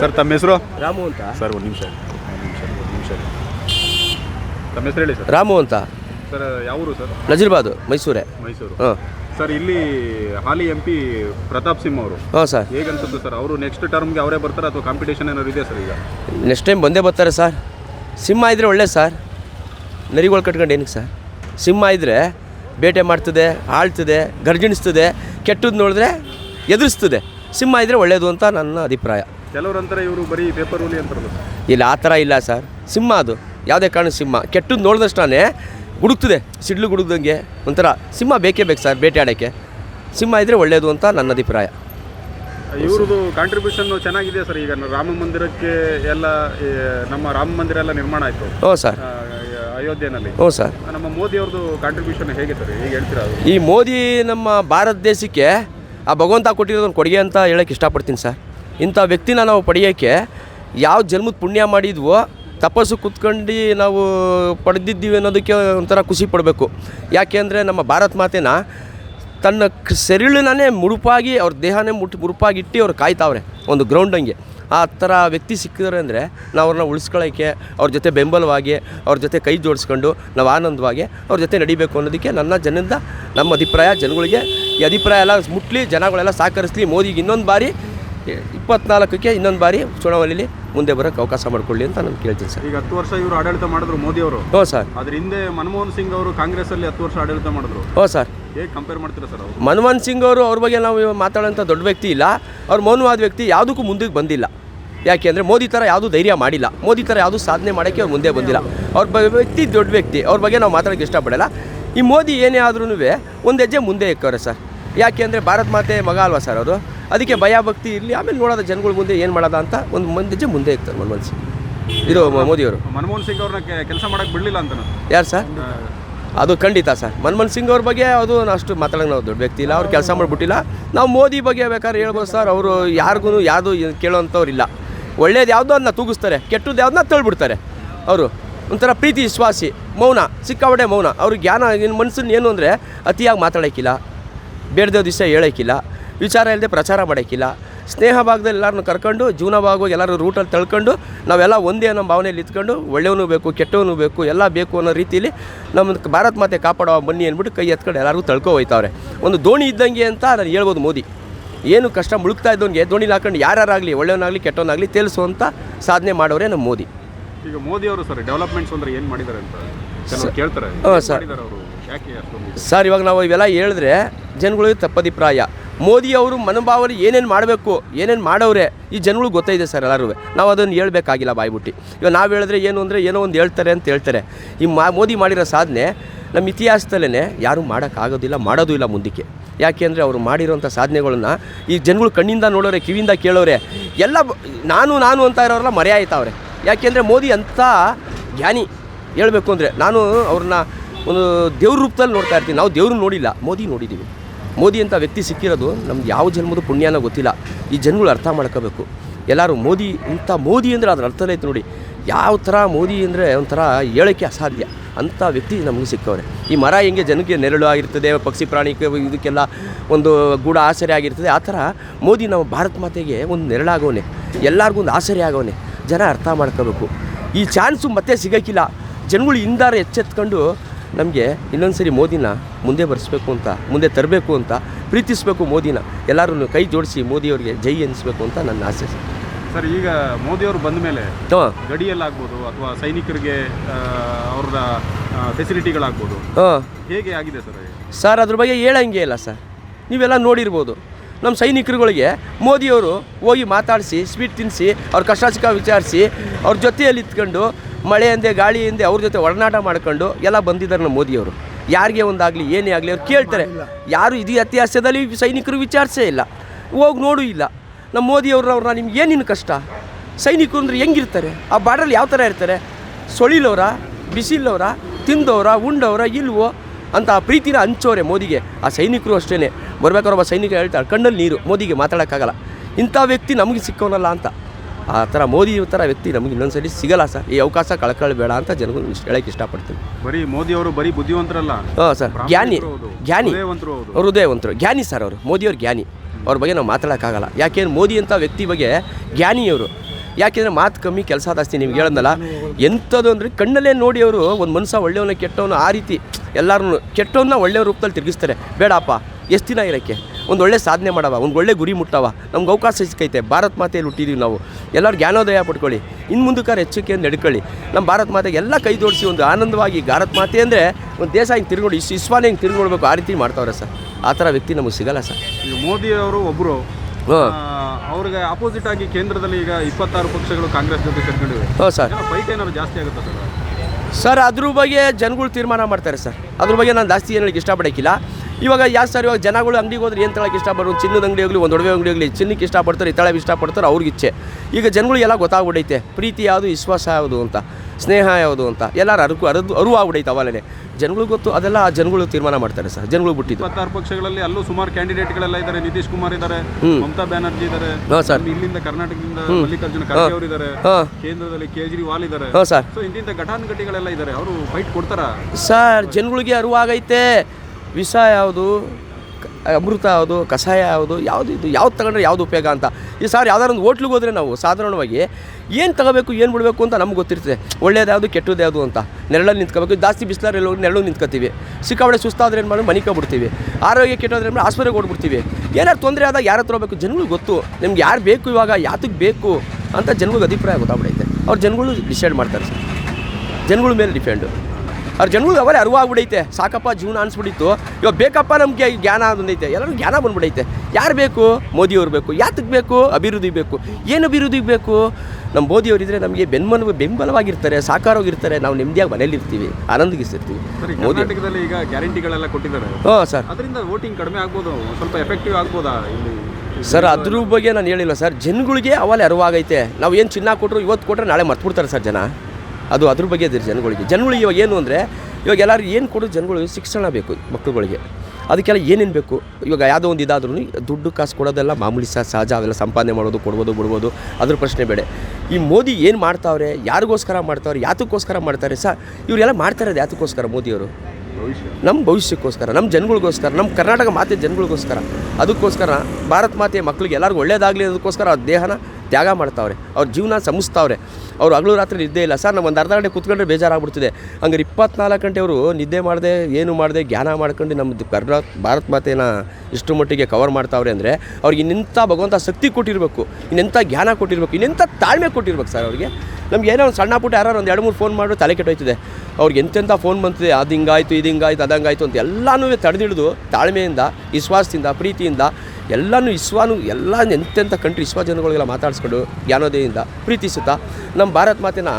Sir ತಮ್ಮ ಹೆಸರು? ರಾಮು ಅಂತ. ಸರ್ ಒಂದು ನಿಮಿಷ. ಒಂದು ನಿಮಿಷ ಒಂದು ನಿಮಿಷ. ತಮ್ಮ ಹೆಸರು ಹೇಳಿ ಸರ್. ರಾಮು ಅಂತ. ಸರ್ ಯಾವೂರು ಸರ್? ನಜೀರ್ಬಾದ್ ಮೈಸೂರೇ. ಮೈಸೂರು. ಹಾಂ. ಸರ್ ಇಲ್ಲಿ ಹಾಲಿ ಎಂ ಪಿ ಪ್ರತಾಪ್ ಸಿಂಹ ಅವರು. ಹಾಂ ಸರ್. ಹೇಗನ್ಸುತ್ತೆ ಸರ್? ಅವರು ನೆಕ್ಸ್ಟ್ ಟರ್ಮ್ಗೆ ಅವರೇ ಬರ್ತಾರೆ ಅಥವಾ ಕಾಂಪಿಟೇಷನ್ ಏನಾದ್ರು ಇದೆ ಸರ್ ಈಗ? ನೆಕ್ಸ್ಟ್ ಟೈಮ್ ಬಂದೇ ಬರ್ತಾರೆ ಸರ್. ಸಿಂಹ ಇದ್ದರೆ ಒಳ್ಳೆ ಸರ್. ನರಿಗಳು ಕಟ್ಕೊಂಡು ಏನಕ್ಕೆ ಸರ್? ಸಿಂಹ ಇದ್ದರೆ ಬೇಟೆ ಮಾಡ್ತದೆ ಆಳ್ತದೆ ಗರ್ಜಣಿಸ್ತದೆ ಕೆಟ್ಟದ್ದು ನೋಡಿದ್ರೆ ಎದುರಿಸ್ತದೆ. ಸಿಂಹ ಇದ್ದರೆ ಒಳ್ಳೆಯದು ಅಂತ ನನ್ನ ಅಭಿಪ್ರಾಯ. ಕೆಲವರು ಅಂತಾರೆ ಇವರು ಬರೀ ಪೇಪರ್ ಹುಲಿ ಅಂತಾರಲ್ಲ ಇಲ್ಲ ಆ ಥರ ಇಲ್ಲ ಸರ್. ಸಿಂಹ ಅದು. ಯಾವುದೇ ಕಾರಣ ಸಿಂಹ. ಕೆಟ್ಟದ್ದು ನೋಡಿದಷ್ಟೇ ಗುಡುಕ್ತಿದೆ ಸಿಡ್ಲು ಗುಡುಗ್ದಂಗೆ ಒಂಥರ ಸಿಂಹ ಬೇಕೇ ಬೇಕು ಸರ್ ಬೇಟೆಯಾಡೋಕ್ಕೆ. ಸಿಂಹ ಇದ್ದರೆ ಒಳ್ಳೆಯದು ಅಂತ ನನ್ನ ಅಭಿಪ್ರಾಯ. ಇವ್ರದ್ದು ಕಾಂಟ್ರಿಬ್ಯೂಷನ್ ಚೆನ್ನಾಗಿದೆ ಸರ್. ಈಗ ರಾಮ ಮಂದಿರಕ್ಕೆ ಎಲ್ಲ ನಮ್ಮ ರಾಮ ಮಂದಿರ ಎಲ್ಲ ನಿರ್ಮಾಣ ಆಯಿತು. ಓ ಸರ್. ಅಯೋಧ್ಯೆಯಲ್ಲಿ ಹ್ಞೂ ಸರ್. ನಮ್ಮ ಮೋದಿ ಅವ್ರದ್ದು ಕಾಂಟ್ರಿಬ್ಯೂಷನ್ ಹೇಗೆ ಸರ್? ಈಗ ಹೇಳ್ತೀರಾ ಈ ಮೋದಿ ನಮ್ಮ ಭಾರತ ದೇಶಕ್ಕೆ ಆ ಭಗವಂತ ಕೊಟ್ಟಿರೋದೊಂದು ಕೊಡುಗೆ ಅಂತ ಹೇಳೋಕ್ಕೆ ಇಷ್ಟಪಡ್ತೀನಿ ಸರ್. ಇಂಥ ವ್ಯಕ್ತಿನ ನಾವು ಪಡೆಯೋಕ್ಕೆ ಯಾವ ಜನ್ಮದ ಪುಣ್ಯ ಮಾಡಿದ್ವೋ, ತಪಸ್ಸು ಕುತ್ಕೊಂಡು ನಾವು ಪಡೆದಿದ್ದೀವಿ ಅನ್ನೋದಕ್ಕೆ ಒಂಥರ ಖುಷಿ ಪಡಬೇಕು. ಯಾಕೆಂದರೆ ನಮ್ಮ ಭಾರತ ಮಾತೆನ ತನ್ನ ಸೆರಳಿನೇ ಮುಡುಪಾಗಿ ಅವ್ರ ದೇಹನೇ ಮುಟ್ಟು ಮುಡುಪಾಗಿಟ್ಟು ಅವ್ರು ಕಾಯ್ತಾವ್ರೆ, ಒಂದು ಗ್ರೌಂಡಂಗೆ ಆ ಥರ ವ್ಯಕ್ತಿ ಸಿಕ್ಕಿದ್ರೆ ಅಂದರೆ ನಾವು ಅವ್ರನ್ನ ಉಳಿಸ್ಕೊಳ್ಳೋಕ್ಕೆ, ಅವ್ರ ಜೊತೆ ಬೆಂಬಲವಾಗಿ, ಅವ್ರ ಜೊತೆ ಕೈ ಜೋಡಿಸ್ಕೊಂಡು ನಾವು ಆನಂದವಾಗಿ ಅವ್ರ ಜೊತೆ ನಡಿಬೇಕು ಅನ್ನೋದಕ್ಕೆ ನನ್ನ ಜನದಿಂದ ನಮ್ಮ ಅಭಿಪ್ರಾಯ, ಜನಗಳಿಗೆ ಈ ಅಭಿಪ್ರಾಯ ಎಲ್ಲ ಮುಟ್ಲಿ, ಜನಗಳೆಲ್ಲ ಸಹಕರಿಸ್ಲಿ, ಮೋದಿಗೆ ಇನ್ನೊಂದು ಬಾರಿ, ಇಪ್ಪತ್ನಾಲ್ಕಕ್ಕೆ ಇನ್ನೊಂದು ಬಾರಿ ಚುನಾವಣೆಯಲ್ಲಿ ಮುಂದೆ ಬರೋಕ್ಕೆ ಅವಕಾಶ ಮಾಡಿಕೊಳ್ಳಿ ಅಂತ ನಾನು ಕೇಳ್ತೀನಿ ಸರ್. ಈಗ ಹತ್ತು ವರ್ಷ ಇವರು ಆಡಳಿತ ಮಾಡಿದ್ರು ಮೋದಿ ಅವರು ಹ್ಞೂ ಸರ್. ಅದ್ರ ಹಿಂದೆ ಮನಮೋಹನ್ ಸಿಂಗ್ ಅವರು ಕಾಂಗ್ರೆಸ್ ಅಲ್ಲಿ ಹತ್ತು ವರ್ಷ ಆಡಳಿತ ಮಾಡಿದ್ರು. ಹೋ ಸರ್. ಹೇಗೆ ಕಂಪೇರ್ ಮಾಡ್ತೀರಾ ಸರ್ ಅವರು? ಮನಮೋಹನ್ ಸಿಂಗ್ ಅವರು ಅವ್ರ ಬಗ್ಗೆ ನಾವು ಇವಾಗ ಮಾತಾಡೋಂಥ ದೊಡ್ಡ ವ್ಯಕ್ತಿ ಇಲ್ಲ. ಅವ್ರು ಮೌನವಾದ ವ್ಯಕ್ತಿ ಯಾವುದಕ್ಕೂ ಮುಂದಕ್ಕೆ ಬಂದಿಲ್ಲ. ಯಾಕೆ ಅಂದರೆ ಮೋದಿ ಥರ ಯಾವುದೂ ಧೈರ್ಯ ಮಾಡಿಲ್ಲ. ಮೋದಿ ಥರ ಯಾವುದೂ ಸಾಧನೆ ಮಾಡೋಕ್ಕೆ ಅವ್ರು ಮುಂದೆ ಬಂದಿಲ್ಲ. ಅವ್ರ ಬ ವ್ಯಕ್ತಿ ದೊಡ್ಡ ವ್ಯಕ್ತಿ. ಅವ್ರ ಬಗ್ಗೆ ನಾವು ಮಾತಾಡೋಕ್ಕೆ ಇಷ್ಟಪಡಲ್ಲ. ಈ ಮೋದಿ ಏನೇ ಆದ್ರೂ ಒಂದು ಹೆಜ್ಜೆ ಮುಂದೆ ಇಕ್ಕವ್ರೆ ಸರ್. ಯಾಕೆ ಅಂದರೆ ಭಾರತ್ ಮಾತೆ ಮಗ ಅಲ್ವಾ ಸರ್ ಅವರು ಅದಕ್ಕೆ ಭಯ ಭಕ್ತಿ ಇರಲಿ. ಆಮೇಲೆ ನೋಡೋದ ಜನಗಳ ಮುಂದೆ ಏನು ಮಾಡೋದ ಅಂತ ಒಂದು ಒಂದು ಹೆಜ್ಜೆ ಮುಂದೆ ಇರ್ತಾರೆ ಮನಮೋಹನ್ ಸಿಂಗ್. ಇದು ಮೋದಿಯವರು ಮನಮೋಹನ್ ಸಿಂಗ್ ಅವ್ರನ್ನ ಕೆಲಸ ಮಾಡೋಕೆ ಬಿಡಲಿಲ್ಲ ಅಂತ ಯಾರು ಸರ್? ಅದು ಖಂಡಿತ ಸರ್. ಮನಮೋಹನ್ ಸಿಂಗ್ ಅವ್ರ ಬಗ್ಗೆ ಅದು ಅಷ್ಟು ಮಾತಾಡೋಕೆ ನಾವು ದೊಡ್ಡ ವ್ಯಕ್ತಿ ಇಲ್ಲ. ಅವ್ರು ಕೆಲಸ ಮಾಡಿಬಿಟ್ಟಿಲ್ಲ. ನಾವು ಮೋದಿ ಬಗ್ಗೆ ಬೇಕಾದ್ರೆ ಹೇಳ್ಬೋದು ಸರ್. ಅವರು ಯಾರಿಗೂ ಯಾವುದು ಕೇಳೋವಂಥವ್ರು ಇಲ್ಲ. ಒಳ್ಳೇದು ಯಾವುದೋ ಅದನ್ನ ತೂಗಿಸ್ತಾರೆ. ಕೆಟ್ಟದ್ದು ಯಾವ್ದನ್ನ ತಳ್ಬಿಡ್ತಾರೆ. ಅವರು ಒಂಥರ ಪ್ರೀತಿ ವಿಶ್ವಾಸಿ ಮೌನ ಸಿಕ್ಕಾಪಟ್ಟೆ ಮೌನ. ಅವ್ರಿಗೆ ಜ್ಞಾನ ಇನ್ನು ಮನ್ಸನ್ನ ಏನು ಅಂದರೆ ಅತಿಯಾಗಿ ಮಾತಾಡೋಕ್ಕಿಲ್ಲ. ಬೇಡದೇ ದಿವಸ ಹೇಳೋಕ್ಕಿಲ್ಲ. ವಿಚಾರ ಇಲ್ಲದೆ ಪ್ರಚಾರ ಮಾಡೋಕ್ಕಿಲ್ಲ. ಸ್ನೇಹ ಭಾಗದಲ್ಲಿ ಎಲ್ಲರನ್ನು ಕರ್ಕೊಂಡು ಜೀವನ ಭಾಗವಾಗಿ ಎಲ್ಲರೂ ರೂಟಲ್ಲಿ ತಳ್ಕೊಂಡು ನಾವೆಲ್ಲ ಒಂದೇ ಅನ್ನೋ ಭಾವನೆಯಲ್ಲಿ ಇದ್ಕೊಂಡು ಒಳ್ಳೆಯವನು ಬೇಕು ಕೆಟ್ಟವನು ಬೇಕು ಎಲ್ಲ ಬೇಕು ಅನ್ನೋ ರೀತಿಯಲ್ಲಿ ನಮ್ಮ ಭಾರತ ಮಾತೆ ಕಾಪಾಡೋ ಬನ್ನಿ ಅಂದ್ಬಿಟ್ಟು ಕೈ ಎತ್ಕೊಂಡು ಎಲ್ಲರಿಗೂ ತಳ್ಕೊ ಹೋಯ್ತಾವ್ರೆ. ಒಂದು ದೋಣಿ ಇದ್ದಂಗೆ ಅಂತ ನಾನು ಹೇಳ್ಬೋದು ಮೋದಿ. ಏನು ಕಷ್ಟ ಮುಳುಗ್ತಾ ಇದ್ದವನಿಗೆ ದೋಣಿಲಿ ಹಾಕೊಂಡು ಯಾರಾಗಲಿ ಒಳ್ಳೆಯವನಾಗಲಿ ಕೆಟ್ಟವನಾಗಲಿ ತೇಲಿಸುವಂಥ ಸಾಧನೆ ಮಾಡೋರೆ ನಮ್ಮ ಮೋದಿ. ಈಗ ಮೋದಿ ಅವರು ಸರ್ ಡೆವಲಪ್ಮೆಂಟ್ಸ್ ಅಂದರೆ ಏನು ಮಾಡಿದ್ದಾರೆ ಅಂತ ಕೇಳ್ತಾರೆ. ಹಾಂ ಸರ್. ಸರ್ ಇವಾಗ ನಾವು ಇವೆಲ್ಲ ಹೇಳಿದ್ರೆ ಜನಗಳಿಗೆ ತಪ್ಪದಿಪ್ರಾಯ ಮೋದಿ ಅವರು ಮನೋಭಾವನೆ ಏನೇನು ಮಾಡಬೇಕು, ಏನೇನು ಮಾಡೋವ್ರೆ, ಈ ಜನಗಳು ಗೊತ್ತಾಯಿದೆ ಸರ್ ಎಲ್ಲರೂ ನಾವು ಅದನ್ನು ಹೇಳಬೇಕಾಗಿಲ್ಲ ಬಾಯ್ಬಿಟ್ಟು. ಇವಾಗ ನಾವು ಹೇಳಿದ್ರೆ ಏನು ಅಂದರೆ ಏನೋ ಒಂದು ಹೇಳ್ತಾರೆ ಅಂತ ಹೇಳ್ತಾರೆ. ಈ ಮಾ, ಮೋದಿ ಮಾಡಿರೋ ಸಾಧನೆ ನಮ್ಮ ಇತಿಹಾಸದಲ್ಲೇ ಯಾರೂ ಮಾಡೋಕ್ಕಾಗೋದಿಲ್ಲ, ಮಾಡೋದು ಇಲ್ಲ ಮುಂದಕ್ಕೆ. ಯಾಕೆ ಅಂದರೆ ಅವರು ಮಾಡಿರೋಂಥ ಸಾಧನೆಗಳನ್ನ ಈ ಜನಗಳು ಕಣ್ಣಿಂದ ನೋಡೋರೆ, ಕಿವಿಯಿಂದ ಕೇಳೋರೆ, ಎಲ್ಲ ನಾನು ನಾನು ಅಂತ ಇರೋರೆಲ್ಲ ಮರೆ ಆಯ್ತಾವ್ರೆ ಯಾಕೆಂದರೆ ಮೋದಿ ಅಂಥ ಜ್ಞಾನಿ ಹೇಳಬೇಕು ಅಂದರೆ, ನಾನು ಅವ್ರನ್ನ ಒಂದು ದೇವ್ರ ರೂಪದಲ್ಲಿ ನೋಡ್ತಾ ಇರ್ತೀನಿ. ನಾವು ದೇವ್ರನ್ನ ನೋಡಿಲ್ಲ, ಮೋದಿ ನೋಡಿದ್ದೀವಿ ಮೋದಿ ಅಂತ ವ್ಯಕ್ತಿ ಸಿಕ್ಕಿರೋದು ನಮ್ಗೆ ಯಾವ ಜನ್ಮದ ಪುಣ್ಯನೋ ಗೊತ್ತಿಲ್ಲ. ಈ ಜನಗಳು ಅರ್ಥ ಮಾಡ್ಕೋಬೇಕು. ಎಲ್ಲರೂ ಮೋದಿ, ಇಂಥ ಮೋದಿ ಅಂದರೆ ಅದ್ರ ಅರ್ಥನೇ ಐತೆ ನೋಡಿ. ಯಾವ ಥರ ಮೋದಿ ಅಂದರೆ ಒಂಥರ ಹೇಳೋಕ್ಕೆ ಅಸಾಧ್ಯ ಅಂಥ ವ್ಯಕ್ತಿ ನಮಗೆ ಸಿಕ್ಕವ್ರೆ. ಈ ಮರ ಹೆಂಗೆ ಜನಕ್ಕೆ ನೆರಳು ಆಗಿರ್ತದೆ, ಪಕ್ಷಿ ಪ್ರಾಣಿಗೆ ಇದಕ್ಕೆಲ್ಲ ಒಂದು ಗೂಢ ಆಸರೆ ಆಗಿರ್ತದೆ, ಆ ಥರ ಮೋದಿ ನಮ್ಮ ಭಾರತ ಮಾತೆಗೆ ಒಂದು ನೆರಳಾಗೋನೆ. ಎಲ್ಲರಿಗೂ ಒಂದು ಆಸರೆ ಆಗೋನೆ. ಜನ ಅರ್ಥ ಮಾಡ್ಕೋಬೇಕು. ಈ ಚಾನ್ಸು ಮತ್ತೆ ಸಿಗೋಕ್ಕಿಲ್ಲ. ಜನಗಳು ಹಿಂದಾರ ಎಚ್ಚೆತ್ಕೊಂಡು ನಮಗೆ ಇನ್ನೊಂದು ಸರಿ ಮೋದಿನ ಮುಂದೆ ಬರೆಸ್ಬೇಕು ಅಂತ ಮುಂದೆ ತರಬೇಕು ಅಂತ ಪ್ರೀತಿಸಬೇಕು ಮೋದಿನ. ಎಲ್ಲರೂ ಕೈ ಜೋಡಿಸಿ ಮೋದಿಯವರಿಗೆ ಜೈ ಎನಿಸಬೇಕು ಅಂತ ನನ್ನ ಆಸೆ ಸರ್. ಸರ್ ಈಗ ಮೋದಿಯವರು ಬಂದ ಮೇಲೆ ಹಾಂ. ಗಡಿಯಲ್ಲಾಗ್ಬೋದು ಅಥವಾ ಸೈನಿಕರಿಗೆ ಅವ್ರ ಫೆಸಿಲಿಟಿಗಳಾಗ್ಬೋದು ಹಾಂ. ಹೇಗೆ ಆಗಿದೆ ಸರ್ ಸರ್ ಅದ್ರ ಬಗ್ಗೆ ಹೇಳಂಗೆ ಇಲ್ಲ ಸರ್. ನೀವೆಲ್ಲ ನೋಡಿರ್ಬೋದು. ನಮ್ಮ ಸೈನಿಕರುಗಳಿಗೆ ಮೋದಿಯವರು ಹೋಗಿ ಮಾತಾಡಿಸಿ ಸ್ವೀಟ್ ತಿನ್ನಿಸಿ ಅವ್ರ ಕಷ್ಟ ಸುಖ ವಿಚಾರಿಸಿ ಅವ್ರ ಜೊತೆಯಲ್ಲಿ ಇತ್ಕೊಂಡು ಮಳೆ ಅಂದೆ ಗಾಳಿ ಅಂದೆ ಅವ್ರ ಜೊತೆ ಒಡನಾಟ ಮಾಡ್ಕೊಂಡು ಎಲ್ಲ ಬಂದಿದ್ದಾರೆ ನಮ್ಮ ಮೋದಿಯವರು. ಯಾರಿಗೆ ಒಂದಾಗಲಿ, ಏನೇ ಆಗಲಿ ಅವ್ರು ಕೇಳ್ತಾರೆ. ಯಾರು ಇದು ಇತಿಹಾಸದಲ್ಲಿ ಸೈನಿಕರು ವಿಚಾರಿಸೇ ಇಲ್ಲ. ಹೋಗಿ ನೋಡೂ ಇಲ್ಲ. ನಮ್ಮ ಮೋದಿಯವ್ರು ಅವ್ರನ್ನ ನಿಮ್ಗೆ ಏನಿನ್ನು ಕಷ್ಟ? ಸೈನಿಕರು ಅಂದರೆ ಹೆಂಗಿರ್ತಾರೆ? ಆ ಬಾರ್ಡ್ರಲ್ಲಿ ಯಾವ ಥರ ಇರ್ತಾರೆ? ಸೊಳಿಲವರ, ಬಿಸಿಲವರ, ತಿಂದವರ, ಉಂಡವರ, ಇಲ್ವೋ ಅಂತ ಆ ಪ್ರೀತಿನ ಹಂಚೋರೆ ಮೋದಿಗೆ. ಆ ಸೈನಿಕರು ಅಷ್ಟೇ ಬರ್ಬೇಕಾದ್ರೆ ಒಬ್ಬ ಸೈನಿಕ ಹೇಳ್ತಾರೆ ಕಣ್ಣಲ್ಲಿ ನೀರು. ಮೋದಿಗೆ ಮಾತಾಡೋಕ್ಕಾಗಲ್ಲ. ಇಂಥ ವ್ಯಕ್ತಿ ನಮಗೆ ಸಿಕ್ಕೋನಲ್ಲ ಅಂತ. ಆ ಥರ ಮೋದಿ ಥರ ವ್ಯಕ್ತಿ ನಮಗೆ ಇನ್ನೊಂದ್ಸಲಿ ಸಿಗಲ್ಲ ಸರ್. ಈ ಅವಕಾಶ ಕಳ್ಕೊಳ್ಬೇಡ ಅಂತ ಜನಗಳು ಇಷ್ಟ ಹೇಳಕ್ಕೆ ಇಷ್ಟಪಡ್ತೀನಿ. ಬರೀ ಮೋದಿ ಅವರು ಬರೀ ಬುದ್ಧಿವಂತರಲ್ಲ? ಹಾಂ ಸರ್ ಜ್ಞಾನಿ ಜ್ಞಾನಿ. ಹೃದಯವಂತರು ಹೌದು. ಹೃದಯವಂತರು. ಜ್ಞಾನಿ ಸರ್ ಅವರು ಮೋದಿಯವ್ರು ಜ್ಞಾನಿ. ಅವ್ರ ಬಗ್ಗೆ ನಾವು ಮಾತಾಡೋಕ್ಕಾಗಲ್ಲ. ಯಾಕೆಂದ್ರೆ ಮೋದಿ ಅಂತ ವ್ಯಕ್ತಿ ಬಗ್ಗೆ ಜ್ಞಾನಿಯವರು ಯಾಕೆಂದರೆ ಮಾತು ಕಮ್ಮಿ ಕೆಲಸ ಜಾಸ್ತಿ ನಿಮ್ಗೆ ಹೇಳೋದಲ್ಲ ಎಂಥದ್ದು ಅಂದರೆ ಕಣ್ಣಲ್ಲೇ ನೋಡಿ ಅವರು ಒಂದು ಮನುಷ್ಯ ಒಳ್ಳೆಯವನ್ನ ಕೆಟ್ಟವನು ಆ ರೀತಿ ಎಲ್ಲರೂ ಕೆಟ್ಟವನ್ನ ಒಳ್ಳೆಯ ರೂಪದಲ್ಲಿ ತಿರುಗಿಸ್ತಾರೆ. ಬೇಡಪ್ಪ. ಎಷ್ಟು ದಿನ ಇರೋಕ್ಕೆ? ಒಂದು ಒಳ್ಳೆ ಸಾಧನೆ ಮಾಡವ ಒಂದು ಒಳ್ಳೆ ಗುರಿ ಮುಟ್ಟವ. ನಮ್ಗೆ ಅವಕಾಶ ಸಿಕ್ಕೈತೆ. ಭಾರತ್ ಮಾತೆಯಲ್ಲಿ ಹುಟ್ಟಿದ್ದೀವಿ ನಾವು. ಎಲ್ಲರೂ ಜ್ಞಾನೋದಯ ಪಡ್ಕೊಳ್ಳಿ. ಇನ್ನು ಮುಂದಕ್ಕಾರ ಎಚ್ಚರಿಕೆಯನ್ನು ನಡ್ಕೊಳ್ಳಿ. ನಮ್ಮ ಭಾರತ ಮಾತೆಗೆ ಎಲ್ಲ ಕೈ ಜೋಡಿಸಿ ಒಂದು ಆನಂದವಾಗಿ ಭಾರತ್ ಮಾತೆ ಅಂದರೆ ಒಂದು ದೇಶ ಹಿಂಗೆ ತಿರುಗೋಡಿ ಇಸ್ ಇಸ್ವಾನೆ ಹಿಂಗೆ ತಿರುಗೋಡ್ಬೇಕು ಆ ರೀತಿ ಮಾಡ್ತಾವ್ರೆ ಸರ್. ಆ ಥರ ವ್ಯಕ್ತಿ ನಮಗೆ ಸಿಗಲ್ಲ ಸರ್. ಈಗ ಮೋದಿ ಅವರು ಒಬ್ಬರು ಹಾಂ. ಅವ್ರಿಗೆ ಅಪೋಸಿಟ್ ಆಗಿ ಕೇಂದ್ರದಲ್ಲಿ ಈಗ ಇಪ್ಪತ್ತಾರು ಪಕ್ಷಗಳು ಕಾಂಗ್ರೆಸ್ ಜೊತೆ ಸೇರ್ಕೊಂಡಿವೆ. ಹಾಂ ಸರ್. ಫೈಟ್ ಏನಾದ್ರು ಜಾಸ್ತಿ ಆಗುತ್ತಾ ಸರ್? ಸರ್ ಅದ್ರ ಬಗ್ಗೆ ಜನಗಳು ತೀರ್ಮಾನ ಮಾಡ್ತಾರೆ ಸರ್. ಅದ್ರ ಬಗ್ಗೆ ನಾನು ಜಾಸ್ತಿ ಏನು ಹೇಳಕ್ಕೆ ಇಷ್ಟಪಡೋಕ್ಕಿಲ್ಲ. ಇವಾಗ ಯಾವ ಸರ್ ಇವಾಗ ಜನಗಳು ಅಂಗಡಿಗೆ ಹೋದ್ರೆ ಏನು ತಳಕ್ಕೆ ಇಷ್ಟಪಡೋರು? ಚಿನ್ನದ ಅಂಗಡಿ ಆಗಲಿ ಒಂದು ಒಡವೆ ಅಂಗಡಿ ಆಗಲಿ ಚಿನ್ನಕ್ಕೆ ಇಷ್ಟಪಡ್ತಾರೆ ಇಷ್ಟ ಇಷ್ಟಪಡ್ತಾರೆ ಅವ್ರಿಗೆ ಇಚ್ಛೆ. ಈಗ ಜನಗಳಿಗೆಲ್ಲ ಗೊತ್ತಾಗ್ಬಿಡೈತೆ ಪ್ರೀತಿ ಯಾವುದು ವಿಶ್ವಾಸ ಯಾವುದು ಅಂತ ಸ್ನೇಹ ಯಾವುದು ಅಂತ ಎಲ್ಲರೂ ಅರಕು ಅರದು ಅರಿವು ಆಗ್ಬಿಡೈತೆ ಅವಲೇ ಜನಗಳು ಗೊತ್ತು ಅದೆಲ್ಲ ಆ ಜನಗಳು ತೀರ್ಮಾನ ಮಾಡ್ತಾರೆ ಸರ್ ಜನಗಳು ಬಿಟ್ಟಿದ್ದು. ಇಪ್ಪತ್ತಾರು ಪಕ್ಷಗಳಲ್ಲಿ ಅಲ್ಲೂ ಸುಮಾರು ಕ್ಯಾಂಡಿಡೇಟ್ಗಳೆಲ್ಲ ಇದ್ದಾರೆ ನಿತೀಶ್ ಕುಮಾರ್ ಇದ್ದಾರೆ. ಮಮತಾ ಬ್ಯಾನರ್ಜಿ ಇದ್ದಾರೆ ಹಾಂ ಸರ್. ಇಲ್ಲಿಂದ ಕರ್ನಾಟಕದಿಂದ ಮಲ್ಲಿಕಾರ್ಜುನ ಖರ್ಗೆ ಅವರು ಇದ್ದಾರೆ ಕೇಂದ್ರದಲ್ಲಿ ಕೇಜ್ರಿವಾಲ್ ಇದ್ದಾರೆ. ಹಾಂ ಸರ್. ಸೊ ಇಂತಿಂತ ಘಟಾನುಘಟಿಗಳೆಲ್ಲ ಇದ್ದಾರೆ ಅವರು ಫೈಟ್ ಕೊಡ್ತಾರಾ? ಸರ್ ಜನಗಳಿಗೆ ಅರಿವಾಗೈತೆ. ವಿಷ ಯಾವುದು ಅಮೃತ ಯಾವುದು, ಕಷಾಯ ಯಾವುದು ಯಾವುದು ಇದು, ಯಾವ್ದು ತಗೊಂಡ್ರೆ ಯಾವ್ದು ಉಪಯೋಗ ಅಂತ. ಈ ಸಾರ್ ಯಾವ್ದಾರು ಒಂದು ಹೋಟ್ಲಿಗೆ ಹೋದರೆ ನಾವು ಸಾಧಾರಣವಾಗಿ ಏನು ತಗೋಬೇಕು, ಏನು ಬಿಡಬೇಕು ಅಂತ ನಮ್ಗೆ ಗೊತ್ತಿರ್ತದೆ ಒಳ್ಳೇದು ಯಾವುದು ಕೆಟ್ಟದ್ದು ಯಾವುದು ಅಂತ. ನೆರಳಲ್ಲಿ ನಿಂತ್ಕೋಬೇಕು. ಜಾಸ್ತಿ ಬಿಸಿಲಲ್ಲಿ ಹೋಗಿ ನೆರಳು ನಿಂತ್ಕೋತೀವಿ. ಸಿಕ್ಕಾಬಡೆ ಸುಸ್ತಾದ್ರೆ ಏನು ಮಾಡಿ ಮನಿಕ ಬಿಡ್ತೀವಿ. ಆರೋಗ್ಯ ಕೆಟ್ಟೋದ್ರೆ ಏನು ಆಸ್ಪತ್ರೆಗೆ ಓಡ್ಬಿಡ್ತೀವಿ ಏನಾರು ತೊಂದರೆ ಆದಾಗ ಯಾರ ಹೋಗ್ಬೇಕು? ಜನಗಳಿಗೆ ಗೊತ್ತು. ನಿಮ್ಗೆ ಯಾರು ಬೇಕು ಇವಾಗ ಯಾತಕ್ಕೆ ಬೇಕು ಅಂತ ಜನಗಳಿಗೆ ಅಭಿಪ್ರಾಯ ಗೊತ್ತಾಗ್ಬಿಡೈತೆ. ಅವ್ರು ಜನಗಳು ಡಿಸೈಡ್ ಮಾಡ್ತಾರೆ ಸರ್. ಜನಗಳ ಮೇಲೆ ಡಿಪೆಂಡು ಅವ್ರ ಜನಗಳು ಅವರೇ ಅರಿವಾಗ್ಬಿಡೈತೆ ಸಾಕಪ್ಪ ಜೀವನ ಅನ್ಸ್ಬಿಟ್ಟಿತ್ತು. ಇವಾಗ ಬೇಕಪ್ಪ ನಮಗೆ ಜ್ಞಾನ ಬಂದೈತೆ. ಎಲ್ಲರೂ ಜ್ಞಾನ ಬಂದ್ಬಿಡೈತೆ. ಯಾರು ಬೇಕು? ಮೋದಿಯವ್ರು ಬೇಕು. ಯಾತಕ್ಕೆ ಬೇಕು? ಅಭಿವೃದ್ಧಿ ಬೇಕು. ಏನು ಅಭಿವೃದ್ಧಿ ಬೇಕು? ನಮ್ಮ ಮೋದಿಯವರಿದ್ರೆ ನಮಗೆ ಬೆಂಬಲ ಬೆಂಬಲವಾಗಿರ್ತಾರೆ ಸಾಕಾರವಾಗಿರ್ತಾರೆ ನಾವು ನೆಮ್ಮದಿಯಾಗಿ ಮನೇಲಿ ಇರ್ತೀವಿ ಆನಂದಗಿಸಿರ್ತೀವಿ. ಸರಿ ಮೋದಿ ಕರ್ನಾಟಕದಲ್ಲಿ ಈಗ ಗ್ಯಾರಂಟಿಗಳೆಲ್ಲ ಕೊಟ್ಟಿದ್ದಾರೆ. ಹಾಂ ಸರ್. ಅದರಿಂದ ವೋಟಿಂಗ್ ಕಡಿಮೆ ಆಗ್ಬೋದು ಸ್ವಲ್ಪ ಎಫೆಕ್ಟಿವ್ ಆಗ್ಬೋದಾ ಇಲ್ಲಿ? ಸರ್ ಅದ್ರ ಬಗ್ಗೆ ನಾನು ಹೇಳಿಲ್ಲ ಸರ್. ಜನಗಳಿಗೆ ಅವಲೇ ಅರಿವಾಗೈತೆ. ನಾವು ಏನು ಚಿನ್ನ ಕೊಟ್ಟರು ಇವತ್ತು ಕೊಟ್ಟರೆ ನಾಳೆ ಮರ್ತ್ಬಿಡ್ತಾರೆ ಸರ್ ಜನ. ಅದು ಅದ್ರ ಬಗ್ಗೆ ಇದೆ ಜನಗಳಿಗೆ. ಜನಗಳಿಗೆ ಇವಾಗ ಏನು ಅಂದರೆ ಇವಾಗ ಎಲ್ಲರೂ ಏನು ಕೊಡೋದು ಜನಗಳಿಗೆ ಶಿಕ್ಷಣ ಬೇಕು ಮಕ್ಕಳುಗಳಿಗೆ. ಅದಕ್ಕೆಲ್ಲ ಏನೇನು ಬೇಕು? ಇವಾಗ ಯಾವುದೋ ಒಂದು ಇದಾದ್ರೂ ದುಡ್ಡು ಕಾಸು ಕೊಡೋದೆಲ್ಲ ಮಾಮೂಲಿ ಸಹ ಸಹಜ ಅವೆಲ್ಲ ಸಂಪಾದನೆ ಮಾಡೋದು ಕೊಡ್ಬೋದು ಬಿಡ್ಬೋದು ಅದ್ರ ಪ್ರಶ್ನೆ ಬೇಡ. ಈ ಮೋದಿ ಏನು ಮಾಡ್ತಾವ್ರೆ ಯಾರಿಗೋಸ್ಕರ ಮಾಡ್ತಾವ್ರೆ ಯಾತಕ್ಕೋಸ್ಕರ ಮಾಡ್ತಾರೆ ಸರ್ ಇವರೆಲ್ಲ ಮಾಡ್ತಾರೆ ಅದು ಯಾತಕ್ಕೋಸ್ಕರ ಮೋದಿಯವರು? ನಮ್ಮ ಭವಿಷ್ಯಕ್ಕೋಸ್ಕರ ನಮ್ಮ ಜನಗಳಿಗೋಸ್ಕರ ನಮ್ಮ ಕರ್ನಾಟಕ ಮಾತೆ ಜನಗಳಿಗೋಸ್ಕರ. ಅದಕ್ಕೋಸ್ಕರ ಭಾರತ ಮಾತೆ ಮಕ್ಕಳಿಗೆ ಎಲ್ಲರಿಗೂ ಒಳ್ಳೇದಾಗಲಿ ಅದಕ್ಕೋಸ್ಕರ ಆ ದೇಹನ ತ್ಯಾಗ ಮಾಡ್ತಾವ್ರೆ. ಅವ್ರ ಜೀವನ ಸಮಿಸ್ತಾವ್ರೆ. ಅವ್ರು ಹಗಲು ರಾತ್ರಿ ನಿದ್ದೆ ಇಲ್ಲ. ಸರ್, ನಾವು ಒಂದು ಅರ್ಧ ಗಂಟೆ ಕೂತ್ಕೊಂಡ್ರೆ ಬೇಜಾರಾಗ್ಬಿಡ್ತಿದೆ. ಹಂಗಾರೆ ಇಪ್ಪತ್ನಾಲ್ಕು ಗಂಟೆ ಅವರು ನಿದ್ದೆ ಮಾಡದೆ, ಏನು ಮಾಡದೆ, ಜ್ಞಾನ ಮಾಡ್ಕೊಂಡು ನಮ್ಮದು ಕರ್ನಾ, ಭಾರತ ಮಾತೆನ ಇಷ್ಟು ಮಟ್ಟಿಗೆ ಕವರ್ ಮಾಡ್ತಾವ್ರೆ ಅಂದರೆ, ಅವ್ರಿಗೆ ಇನ್ನೆಂಥ ಭಗವಂತ ಶಕ್ತಿ ಕೊಟ್ಟಿರಬೇಕು. ಇನ್ನೆಂಥ ಜ್ಞಾನ ಕೊಟ್ಟಿರಬೇಕು. ಇನ್ನೆಂಥ ತಾಳ್ಮೆ ಕೊಟ್ಟಿರ್ಬೇಕು ಸರ್ ಅವ್ರಿಗೆ. ನಮ್ಗೆ ಏನೋ ಒಂದು ಸಣ್ಣ ಪುಟ್ಟ ಯಾರು ಒಂದು ಎರಡು ಮೂರು ಫೋನ್ ಮಾಡಿ ತಲೆ ಕೆಟ್ಟೋಯ್ತಿದೆ ಅವ್ರಿಗೆ ಎಂತೆಂಥ ಫೋನ್ ಬಂತಿದೆ, ಅದು ಹಿಂಗಾಯ್ತು, ಇದು ಹಿಂಗಾಯ್ತು, ಅದಂಗಾಯ್ತು ಅಂತ ಎಲ್ಲನೂ ತಡೆದಿಡಿದು ತಾಳ್ಮೆಯಿಂದ, ವಿಶ್ವಾಸದಿಂದ, ಪ್ರೀತಿಯಿಂದ ಎಲ್ಲನೂ ಇಸ್ವಾನು ಎಲ್ಲ ಎಂತೆಂಥ ಕಂಟ್ರಿ ವಿಶ್ವ ಜನಗಳಿಗೆಲ್ಲ ಮಾತಾಡಿಸ್ಕೊಂಡು ಜ್ಞಾನೋದಯದಿಂದ ಪ್ರೀತಿಸುತ್ತಾ ನಮ್ಮ ಭಾರತ್ ಮಾತೆನ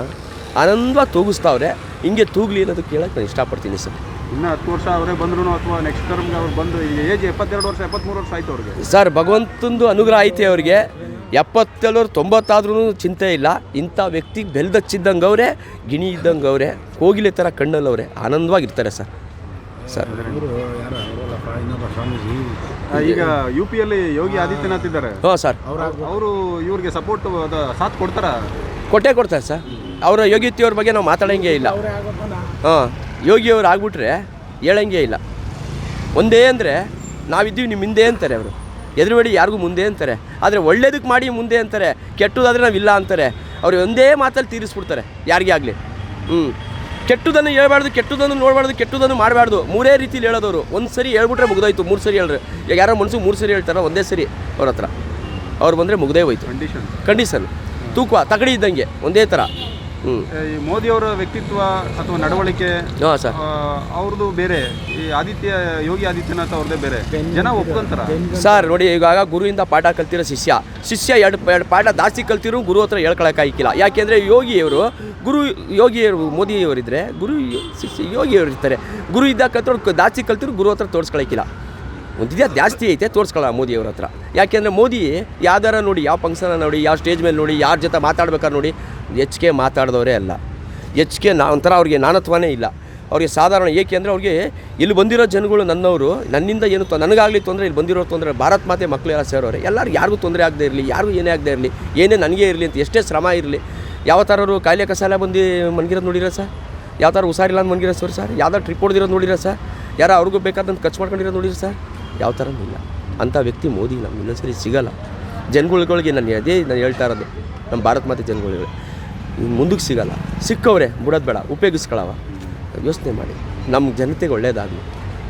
ಆನಂದವಾಗಿ ತೂಗಿಸ್ತಾವ್ರೆ ಹಿಂಗೆ ತೂಗ್ಲಿ ಅನ್ನೋದಕ್ಕೆ ಕೇಳಕ್ಕೆ ನಾನು ಇಷ್ಟಪಡ್ತೀನಿ ಸರ್. ಇನ್ನು ಹತ್ತು ವರ್ಷ ಅವರೇ ಬಂದ್ರು ಅಥವಾ ನೆಕ್ಸ್ಟ್ ಟರ್ಮ್ಗೆ ಅವ್ರು ಬಂದು ಈಗ ಏಜ್ ಎಪ್ಪತ್ತೆರಡು ವರ್ಷ ಎಪ್ಪತ್ಮೂರು ವರ್ಷ ಆಯ್ತು ಅವ್ರಿಗೆ. ಸರ್ ಭಗವಂತಂದು ಅನುಗ್ರಹ ಐತೆ ಅವ್ರಿಗೆ. ಎಪ್ಪತ್ತೆಲ್ಲರು ತೊಂಬತ್ತಾದ್ರೂ ಚಿಂತೆ ಇಲ್ಲ. ಇಂಥ ವ್ಯಕ್ತಿ ಬೆಲ್ದಚ್ಚಿದ್ದಂಗೆ ಅವರೇ ಗಿಣಿ ಇದ್ದಂಗೆ ಅವರೇ ಕೋಗಿಲೆ ಥರ ಕಣ್ಣಲ್ಲವ್ರೆ ಆನಂದವಾಗಿರ್ತಾರೆ ಸರ್. ಸರ್. ಈಗ ಯು ಪಿಯಲ್ಲಿ ಯೋಗಿ ಆದಿತ್ಯನಾಥ್ ಇದ್ದಾರೆ. ಹ್ಞೂ ಸರ್. ಅವರು ಇವ್ರಿಗೆ ಸಪೋರ್ಟ್ ಸಾಥ್ ಕೊಡ್ತಾರ? ಕೊಟ್ಟೆ ಕೊಡ್ತಾರೆ ಸರ್. ಅವರ ಯೋಗಿತ್ಯವ್ರ ಬಗ್ಗೆ ನಾವು ಮಾತಾಡೋಂಗೆ ಇಲ್ಲ. ಹಾಂ ಯೋಗಿಯವ್ರು ಆಗ್ಬಿಟ್ರೆ ಹೇಳಂಗೆ ಇಲ್ಲ. ಒಂದೇ ಅಂದರೆ ನಾವಿದ್ದೀವಿ ನಿಮ್ಮ ಹಿಂದೆ ಅಂತಾರೆ ಅವರು. ಎದುರುಬೇಡಿ ಯಾರಿಗೂ ಮುಂದೆ ಅಂತಾರೆ. ಆದರೆ ಒಳ್ಳೇದಕ್ಕೆ ಮಾಡಿ ಮುಂದೆ ಅಂತಾರೆ. ಕೆಟ್ಟದಾದರೆ ನಾವು ಇಲ್ಲ ಅಂತಾರೆ. ಅವ್ರು ಒಂದೇ ಮಾತಲ್ಲಿ ತೀರಿಸ್ಬಿಡ್ತಾರೆ. ಯಾರಿಗೇ ಆಗಲಿ. ಹ್ಞೂ ಕೆಟ್ಟದನ್ನು ಹೇಳ್ಬಾರ್ದು ಕೆಟ್ಟದನ್ನು ನೋಡಬಾರ್ದು ಕೆಟ್ಟದನ್ನು ಮಾಡಬಾರ್ದು. ಮೂರೇ ರೀತಿಲಿ ಹೇಳೋದವರು. ಒಂದು ಸರಿ ಹೇಳ್ಬಿಟ್ರೆ ಮುಗ್ದೋಯ್ತು ಮೂರು ಸರಿ ಹೇಳ್ರಿ. ಈಗ ಯಾರೋ ಮನಸ್ಸು ಮೂರು ಸರಿ ಹೇಳ್ತಾರೋ ಒಂದೇ ಸರಿ ಅವ್ರ ಹತ್ರ. ಅವ್ರು ಬಂದರೆ ಮುಗ್ದೇ ಹೋಯ್ತು. ಕಂಡೀಷನ್ ಕಂಡೀಷನ್ ತೂಕ ತಗಡಿ ಇದ್ದಂಗೆ ಒಂದೇ ಥರ ಈ ಮೋದಿ ಅವರ ವ್ಯಕ್ತಿತ್ವ ಅಥವಾ ನಡವಳಿಕೆ ಹಾಂ ಸರ್. ಅವ್ರದ್ದು ಬೇರೆ ಈ ಆದಿತ್ಯ ಯೋಗಿ ಆದಿತ್ಯನಾಥ್ ಅವ್ರದ್ದೇ ಬೇರೆ. ಜನ ಒಪ್ಕೊಂತಾರ? ಸರ್ ನೋಡಿ ಇವಾಗ ಗುರುವಿಂದ ಪಾಠ ಕಲ್ತಿರೋ ಶಿಷ್ಯ. ಶಿಷ್ಯ ಎರಡು ಎರಡು ಪಾಠ ಜಾಸ್ತಿ ಕಲ್ತಿರೋ ಗುರು ಹತ್ರ ಹೇಳ್ಕೊಳಕ್ಕಾಗಿಲ್ಲ ಯಾಕೆಂದ್ರೆ ಯೋಗಿಯವರು ಗುರು ಯೋಗಿಯವರು ಮೋದಿಯವರಿದ್ದರೆ ಗುರು ಶಿಷ್ಯ ಯೋಗಿಯವರು ಇರ್ತಾರೆ. ಗುರು ಇದ್ದಾಗ ಕಲ್ತವ್ರು ಜಾಸ್ತಿ ಕಲ್ತಿರೋ ಗುರು ಹತ್ರ ತೋರಿಸ್ಕೊಳಕ್ಕಿಲ್ಲ. ಒಂದಿದ್ಯಾ ಜಾಸ್ತಿ ಐತೆ ತೋರಿಸ್ಕೊಳ್ಳ ಮೋದಿಯವ್ರ ಹತ್ರ. ಯಾಕೆಂದರೆ ಮೋದಿ ಯಾವ್ದಾರ ನೋಡಿ, ಯಾವ ಫಂಕ್ಷನ ನೋಡಿ, ಯಾವ ಸ್ಟೇಜ್ ಮೇಲೆ ನೋಡಿ, ಯಾರ ಜೊತೆ ಮಾತಾಡ್ಬೇಕಾದ್ರೆ ನೋಡಿ, ಎಚ್ ಕೆ ಮಾತಾಡಿದವರೇ ಅಲ್ಲ. ಹೆಚ್ಚಿಗೆ ನಾ ಒಂಥರ ಅವ್ರಿಗೆ ನಾನತ್ವನೇ ಇಲ್ಲ. ಅವ್ರಿಗೆ ಸಾಧಾರಣ ಏಕೆಂದರೆ ಅವ್ರಿಗೆ ಇಲ್ಲಿ ಬಂದಿರೋ ಜನಗಳು ನನ್ನವರು, ನನ್ನಿಂದ ಏನು ನನಗಾಗಲಿ ತೊಂದರೆ, ಇಲ್ಲಿ ಬಂದಿರೋ ತೊಂದರೆ, ಭಾರತ್ ಮಾತೆ ಮಕ್ಕಳು ಎಲ್ಲ ಸೇರೋರು. ಎಲ್ಲರೂ ಯಾರಿಗೂ ತೊಂದರೆ ಆಗದೆ ಇರಲಿ, ಯಾರಿಗೂ ಏನೇ ಆಗದೆ ಇರಲಿ, ಏನೇ ನನಗೆ ಇರಲಿ ಅಂತ ಎಷ್ಟೇ ಶ್ರಮ ಇರಲಿ. ಯಾವ ಥರರು ಕಾಯಿಲೆ ಕಸಾಲ ಬಂದು ಮನ್ಗಿರೋದು ನೋಡಿರೋ ಸರ್? ಯಾವ ಥರ ಹುಷಾರಿಲ್ಲ ಅಂತ ಮನ್ಗಿರೋ ಸರ್ ಸರ್? ಯಾವ್ದಾರು ಟ್ರಿಪ್ ಹೊಡೆದಿರೋದು ನೋಡಿರೋ ಸರ್? ಯಾರು ಅವ್ರಿಗೂ ಬೇಕಾದಂತ ಖರ್ಚು ಮಾಡ್ಕೊಂಡಿರೋದು ನೋಡಿರಿ ಸರ್? ಯಾವ ಥರ ಇಲ್ಲ. ಅಂಥ ವ್ಯಕ್ತಿ ಮೋದಿ ನಮ್ಗೆ ಇನ್ನೊಂದ್ಸರಿ ಸಿಗಲ್ಲ. ಜನಗಳ್ಗಳಿಗೆ ನಾನು ಅದೇ ನಾನು ಹೇಳ್ತಾ ಇರೋದು. ನಮ್ಮ ಭಾರತ ಮಾತೆ ಜನಗಳಿಗೆ. ಮುಂದಕ್ಕೆ ಸಿಗಲ್ಲ. ಸಿಕ್ಕವ್ರೆ, ಬಿಡೋದು ಬೇಡ. ಉಪಯೋಗಿಸ್ಕೊಳವ. ಯೋಚನೆ ಮಾಡಿ. ನಮ್ಮ ಜನತೆಗೆ ಒಳ್ಳೇದಾಗಲಿ.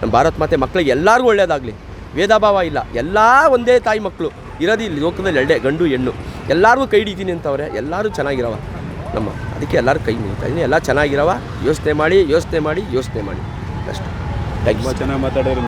ನಮ್ಮ ಭಾರತ ಮಾತೆ ಮಕ್ಕಳಿಗೆ ಎಲ್ಲರಿಗೂ ಒಳ್ಳೇದಾಗಲಿ. ಭೇದ ಭಾವ ಇಲ್ಲ. ಎಲ್ಲ ಒಂದೇ ತಾಯಿ ಮಕ್ಕಳು. ಇರೋದು ಇಲ್ಲಿ ಲೋಕದಲ್ಲಿ ಎರಡೇ, ಗಂಡು, ಹೆಣ್ಣು. ಎಲ್ಲರಿಗೂ ಕೈ ಹಿಡಿತೀನಿ ಅಂತವ್ರೆ. ಎಲ್ಲರೂ ಚೆನ್ನಾಗಿರವ. ನಮ್ಮ ಅದಕ್ಕೆ ಎಲ್ಲರೂ ಕೈ ಮುಗಿತಾ ಇದ್ದೀನಿ. ಎಲ್ಲ ಚೆನ್ನಾಗಿರವ. ಯೋಚನೆ ಮಾಡಿ ಯೋಚನೆ ಮಾಡಿ ಯೋಚನೆ ಮಾಡಿ. ಅಷ್ಟೇ. ಚೆನ್ನಾಗಿ ಮಾತಾಡಿದ್ರು.